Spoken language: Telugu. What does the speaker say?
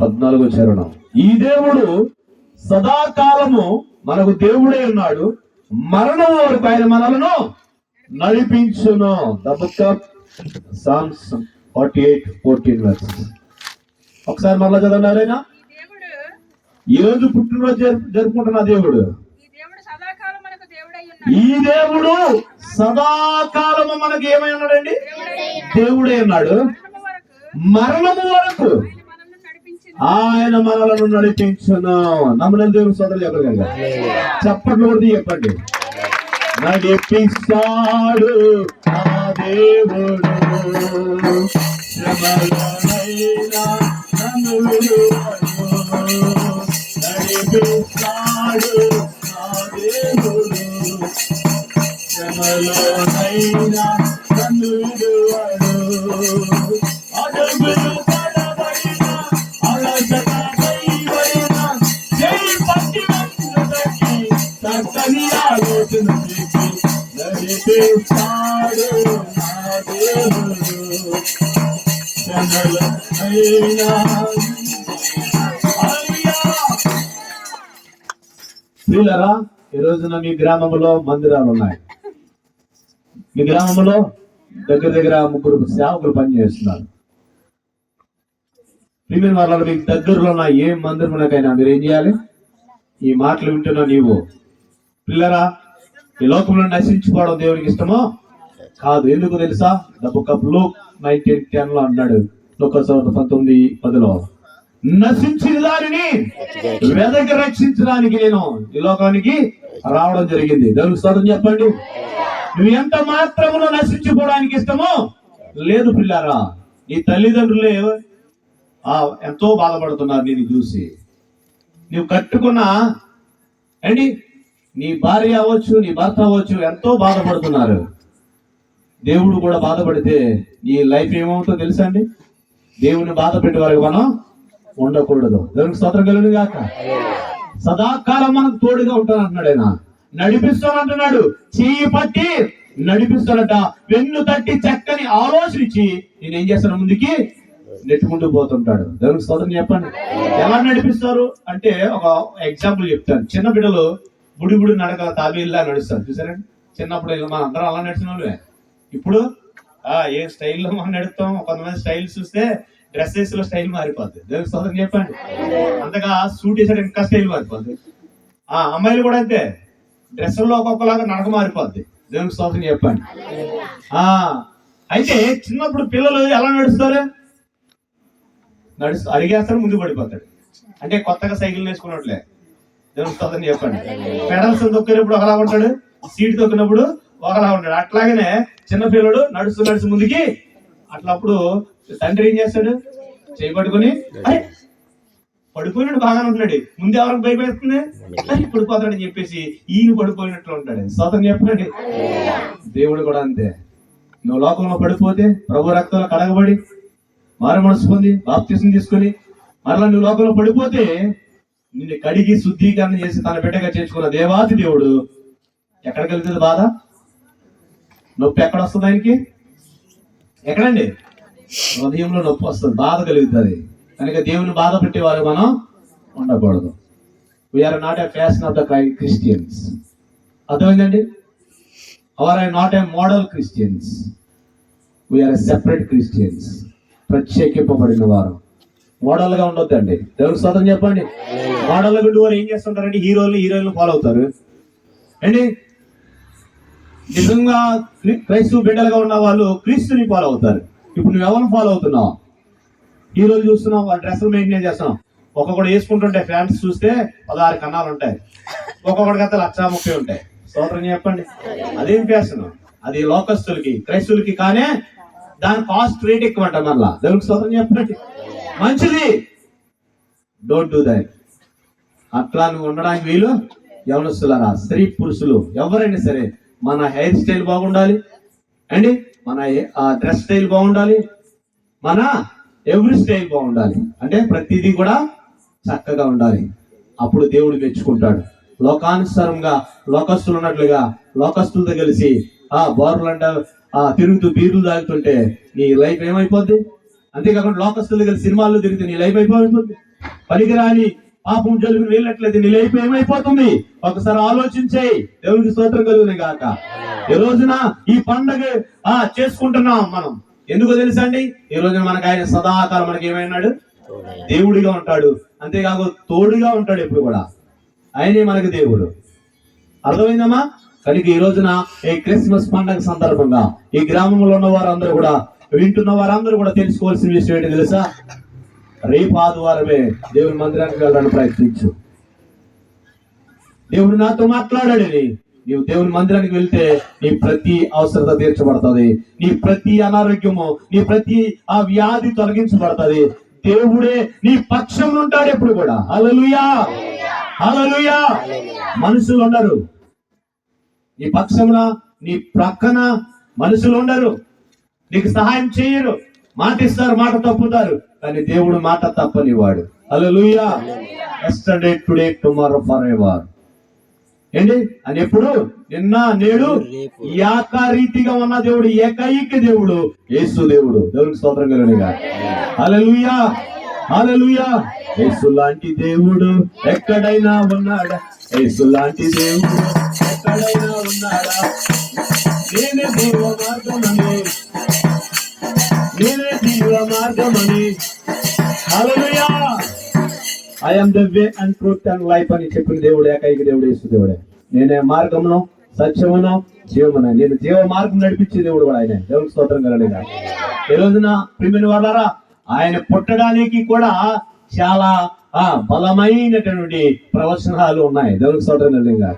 పద్నాలుగో చరణం. ఈ దేవుడు సదాకాలము మనకు దేవుడే ఉన్నాడు. మరణం వరకు ఆయన మనలను నడిపించును. The book of Psalms forty eight fourteen verses ఒకసారి మరలా చదవనారైనా ఈ రోజు పుట్టినరోజు జరుపు- జరుపుకుంటున్న దేవుడు. ఈ దేవుడు సదాకాలము మనకి ఏమై ఉన్నాడండి? దేవుడే ఉన్నాడు. మరణము వరకు ఆయన మనలను నడిపించును. నమ్మడం దేవుని సోదరులు చెప్పగలగా చప్పట్లు కొడితే చెప్పండి. నడిపిస్తాడు ఆ దేవుడు. నడిపిస్తాడు ఆ దేవుడు. శ్రమలోనైనా చక్కని ఆలోచన నడిపిస్తాడు నా దేవుడు. ఈ రోజున మీ గ్రామంలో మందిరాలు ఉన్నాయి మీ గ్రామంలో దగ్గర దగ్గర ముగ్గురు సేవకులు పనిచేస్తున్నారు ప్రియమైన వాళ్ళ మీకు దగ్గరలో ఉన్న ఏ మందిరమునకైనా మీరు ఏం చేయాలి ఈ మాటలు వింటున్నా నీవు పిల్లరా ఈ లోకంలో నశించుకోవడం దేవునికి ఇష్టమో? కాదు. ఎందుకు తెలుసా? The book of Luke nineteen టెన్లో అన్నాడు లోకసభ పంతొమ్మిది పదిలో నశించిన దానిని వెదకి రక్షించడానికి నేను ఈ లోకానికి రావడం జరిగింది. దేవునికి స్తోత్రం చెప్పండి. నువ్వు ఎంత మాత్రములో నశించుకోవడానికి ఇష్టమో లేదు పిల్లారా నీ తల్లిదండ్రులే ఆ ఎంతో బాధపడుతున్నారు నేను చూసి. నువ్వు కట్టుకున్న అండి నీ భార్య అవ్వచ్చు నీ భర్త అవ్వచ్చు ఎంతో బాధపడుతున్నారు. దేవుడు కూడా బాధపడితే నీ లైఫ్ ఏమవుతుందో తెలుసా అండి? దేవుని బాధ పెట్టే వరకు మనం ఉండకూడదు. దేవునికి స్తోత్రం కలుగును కాక సదాకాలం మనకు తోడుగా ఉంటాను అంటున్నాడు ఆయన. నడిపిస్తాను అంటున్నాడు పట్టి నడిపిస్తాడట. వెన్ను తట్టి చక్కని ఆలోచన ఇచ్చి నేను ఏం చేస్తాను ముందుకి? నెట్టుకుంటూ పోతుంటాడు. దేవునికి స్తోత్రం చెప్పండి. ఎలా నడిపిస్తారు? అంటే ఒక ఎగ్జాంపుల్ చెప్తాను. చిన్న బిడ్డలు బుడి బుడి నడక తాబేల్లా నడుస్తారు. చూసారండి చిన్నప్పుడు ఇలా మన అందరం అలా నడిచిన వాళ్ళే ఇప్పుడు ఆ ఏ స్టైల్లో మనం నడుస్తాం కొంతమంది స్టైల్ చూస్తే డ్రెస్సెస్లో స్టైల్ మారిపోద్ది. దేవునికి స్తోత్రం చెప్పండి. అంతగా సూట్ వేసాడు ఇంకా స్టైల్ మారిపోద్ది. ఆ అమ్మాయిలు కూడా అంతే. డ్రెస్సుల్లో ఒక్కొక్కలాగా నడక మారిపోద్ది. దేవునికి స్తోత్రం చెప్పండి. ఆ అయితే చిన్నప్పుడు పిల్లలు ఎలా నడుస్తారు? నడుస్తూ అడిగేస్తాడు ముందు పడిపోతాడు. అంటే కొత్తగా సైకిల్ నేర్చుకున్నట్లే స్తోత్రం చెప్పండి. పెడల్స్ తొక్కినప్పుడు ఒకలా ఉంటాడు సీట్ తొక్కినప్పుడు ఒకలా ఉంటాడు. అట్లాగనే చిన్న పిల్లడు నడుస్తూ నడుస్తూ ముందుకి అట్లప్పుడు తండ్రి ఏం చేస్తాడు? చేయి పట్టుకొని "అరే, పడిపోయినాడు బాగానే ఉంటున్నాడు. ముందు ఎవరికి భయపడుతుంది "అరే, పడిపోతాడని చెప్పేసి ఈయన పడిపోయినట్లు ఉంటాడు. స్తోత్రం చెప్పండి. దేవుడు కూడా అంతే. నువ్వు లోకంలో పడిపోతే ప్రభు రక్తంలో కడగబడి మారు మనసు పొంది బాప్తీసం తీసుకొని మరలా నువ్వు లోకంలో పడిపోతే నిన్ను కడిగి శుద్ధీకరణ చేసి తన బిడ్డగా చేసుకున్న దేవాది దేవుడు ఎక్కడ కలుగుతుంది బాధ? నొప్పి ఎక్కడ వస్తుంది ఆయనకి? ఎక్కడండి? హృదయంలో నొప్పి వస్తుంది బాధ కలుగుతుంది. కనుక దేవుని బాధ పెట్టేవారు మనం ఉండకూడదు. We are not a fashion of the Christians అర్థమైందండి? Our I not a model Christians we are separate Christians ప్రత్యేకింపబడిన వారు. మోడల్గా ఉండొద్దండి. దేవునికి స్వతం చెప్పండి? మోడల్ గుడ్డు వారు ఏం చేస్తుంటారండి? హీరోలు హీరోయిన్లు ఫాలో అవుతారు. అండి నిజంగా క్రైస్తవ బిడ్డలుగా ఉన్న వాళ్ళు క్రీస్తుని ఫాలో అవుతారు. ఇప్పుడు నువ్వు ఎవరిని ఫాలో అవుతున్నావు? హీరోలు చూస్తున్నావు వాళ్ళ డ్రెస్సులు మెయింటైన్ చేస్తున్నావు ఒక్కొక్కడు వేసుకుంటుంటే ఫ్యాన్స్ చూస్తే పదహారు కన్నాలు ఉంటాయి. ఒక్కొక్కడికి అయితే లక్ష ముప్పై ఉంటాయి. సోదరం చెప్పండి. అదేం ఫ్యాషన్ అది లోకస్తులకి క్రైస్తవులకి కానీ దాని కాస్ట్ రేట్ ఎక్కువ అంట మళ్ళా. దేవునికి సోదరం చెప్పండి. మంచిది. డోంట్ డూ దాట్ అట్లా నువ్వు ఉండడానికి వీలు యవనస్తులారా స్త్రీ పురుషులు ఎవరైనా సరే మన హెయిర్ స్టైల్ బాగుండాలి. అండి మన డ్రెస్ స్టైల్ బాగుండాలి. మన ఎవ్రీ స్టైల్ బాగుండాలి. అంటే ప్రతిదీ కూడా చక్కగా ఉండాలి. అప్పుడు దేవుడు మెచ్చుకుంటాడు. లోకానుసారంగా లోకస్తులు ఉన్నట్లుగా లోకస్తులతో కలిసి ఆ బోర్లు అంట ఆ తిరుగుతూ బీర్లు తాగుతుంటే నీ లైఫ్ ఏమైపోద్ది? అంతేకాకుండా లోకస్తులు కలిసి సినిమాల్లో తిరిగితే నీ లైఫ్ అయిపోతుంది పనికిరాని పాపం జలుబుని వెళ్ళట్లేదు నీ లైఫ్ ఏమైపోతుంది? ఒకసారి ఆలోచించేయి దేవునికి స్తోత్రం కలుగునే కాక ఈ రోజున ఈ పండగ ఆ చేసుకుంటున్నాం మనం. ఎందుకు తెలుసా అండి? ఈ రోజున మనకు ఆయన సదాకాలం మనకి ఏమైనాడు? దేవుడిగా ఉంటాడు. అంతేకాక తోడుగా ఉంటాడు ఎప్పుడు కూడా. ఆయనే మనకి దేవుడు. అర్థమైందమ్మా? కనుక ఈ రోజున ఈ క్రిస్మస్ పండగ సందర్భంగా ఈ గ్రామంలో ఉన్న వారందరూ కూడా వింటున్న వారందరూ కూడా తెలుసుకోవాల్సిన విషయం ఏంటి తెలుసా? రేపు ఆదివారమే దేవుని మందిరానికి వెళ్ళడానికి ప్రయత్నించు. దేవుడు నాతో మాట్లాడాడని నీవు దేవుని మందిరానికి వెళ్తే నీ ప్రతి అవసరత తీర్చబడుతుంది. నీ ప్రతి అనారోగ్యము నీ ప్రతి ఆ వ్యాధి తొలగించబడుతుంది. దేవుడే నీ పక్షం ఉంటాడు ఎప్పుడు కూడా. అలలుయా అలలుయా మనుషులు ఉండరు. నీ పక్షమున నీ ప్రక్కన మనుషులు ఉండరు. నీకు సహాయం చేయరు. మాట ఇస్తారు మాట తప్పుతారు. కానీ దేవుడు మాట తప్పని వాడు hallelujah. Yesterday today tomorrow forever ఏంటి? అని ఎప్పుడు? నిన్న నేడు. ఏకరీతిగా ఉన్న దేవుడు ఏకైక దేవుడు యేసు దేవుడు. దేవునికి స్తోత్రం కలుగునిగా హల్లెలూయా. హల్లెలూయా. యేసు లాంటి దేవుడు ఎక్కడైనా ఉన్నాడా? యేసు లాంటి దేవుడు ఎక్కడైనా ఉన్నాడా? నేనే జీవ మార్గమని నేనే జీవ మార్గమని. హల్లెలూయా I am the way and truth and life అని చెప్పిన దేవుడు ఏకైక దేవుడు దేవుడే. నేనే మార్గమును సత్యమును జీవమున. నేను జీవ మార్గం నడిపించే దేవుడు కూడా ఆయన. దేవునికి స్తోత్రం కలలేదా ఈ రోజున ప్రిమిని వాళ్ళారా ఆయన పుట్టడానికి కూడా చాలా ఆ బలమైనటువంటి ప్రవచనాలు ఉన్నాయి. దేవునికి స్తోత్రం కలలేదా